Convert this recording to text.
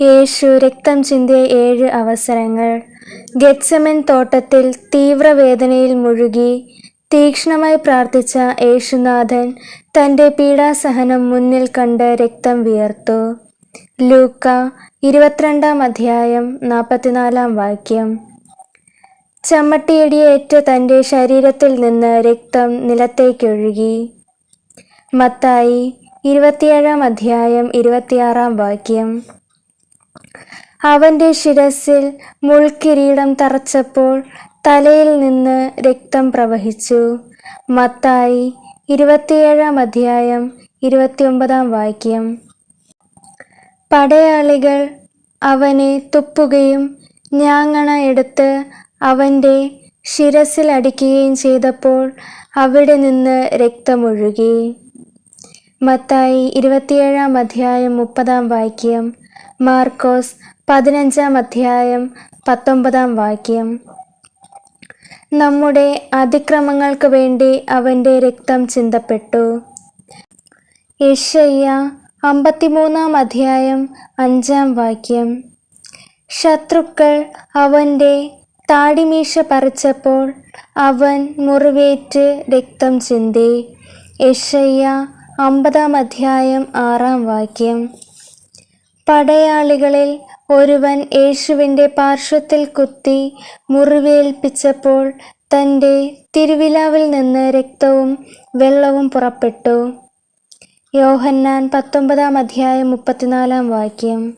യേശു രക്തം ചിന്തിയ ഏഴ് അവസരങ്ങൾ. ഗെറ്റ്സമൻ തോട്ടത്തിൽ തീവ്രവേദനയിൽ മുഴുകി തീക്ഷ്ണമായി പ്രാർത്ഥിച്ച യേശുനാഥൻ തന്റെ പീഡാസഹനം മുന്നിൽ കണ്ട് രക്തം വിയർത്തു. ലൂക്ക ഇരുപത്തിരണ്ടാം അധ്യായം നാൽപ്പത്തിനാലാം വാക്യം. ചമ്മട്ടിയടിയേറ്റ് തന്റെ ശരീരത്തിൽ നിന്ന് രക്തം നിലത്തേക്കൊഴുകി. മത്തായി ഇരുപത്തിയേഴാം അധ്യായം ഇരുപത്തിയാറാം വാക്യം. അവന്റെ ശിരസിൽ മുൾക്കിരീടം തറച്ചപ്പോൾ തലയിൽ നിന്ന് രക്തം പ്രവഹിച്ചു. മത്തായി ഇരുപത്തിയേഴാം അധ്യായം ഇരുപത്തിയൊമ്പതാം വാക്യം. പടയാളികൾ അവനെ തുപ്പുകയും ഞാങ്ങണ എടുത്ത് അവന്റെ ശിരസിൽ അടിക്കുകയും ചെയ്തപ്പോൾ അവിടെ നിന്ന് രക്തമൊഴുകി. മത്തായി ഇരുപത്തിയേഴാം അധ്യായം മുപ്പതാം വാക്യം. മാർക്കോസ് പതിനഞ്ചാം അധ്യായം പത്തൊമ്പതാം വാക്യം. നമ്മുടെ അതിക്രമങ്ങൾക്ക് വേണ്ടി അവന്റെ രക്തം ചിന്തപ്പെട്ടു. യഷയ്യ അമ്പത്തിമൂന്നാം അധ്യായം അഞ്ചാം വാക്യം. ശത്രുക്കൾ അവന്റെ താടിമീശ പറിച്ചപ്പോൾ അവൻ മുറിവേറ്റ് രക്തം ചിന്തി. യശയ്യ അമ്പതാം അധ്യായം ആറാം വാക്യം. പടയാളികളിൽ ഒരുവൻ യേശുവിന്റെ പാർശ്വത്തിൽ കുത്തി മുറിവേൽപ്പിച്ചപ്പോൾ തന്റെ തിരുവിലാവിൽ നിന്ന് രക്തവും വെള്ളവും പുറപ്പെട്ടു. യോഹന്നാൻ പത്തൊമ്പതാം അധ്യായം മുപ്പത്തിനാലാം വാക്യം.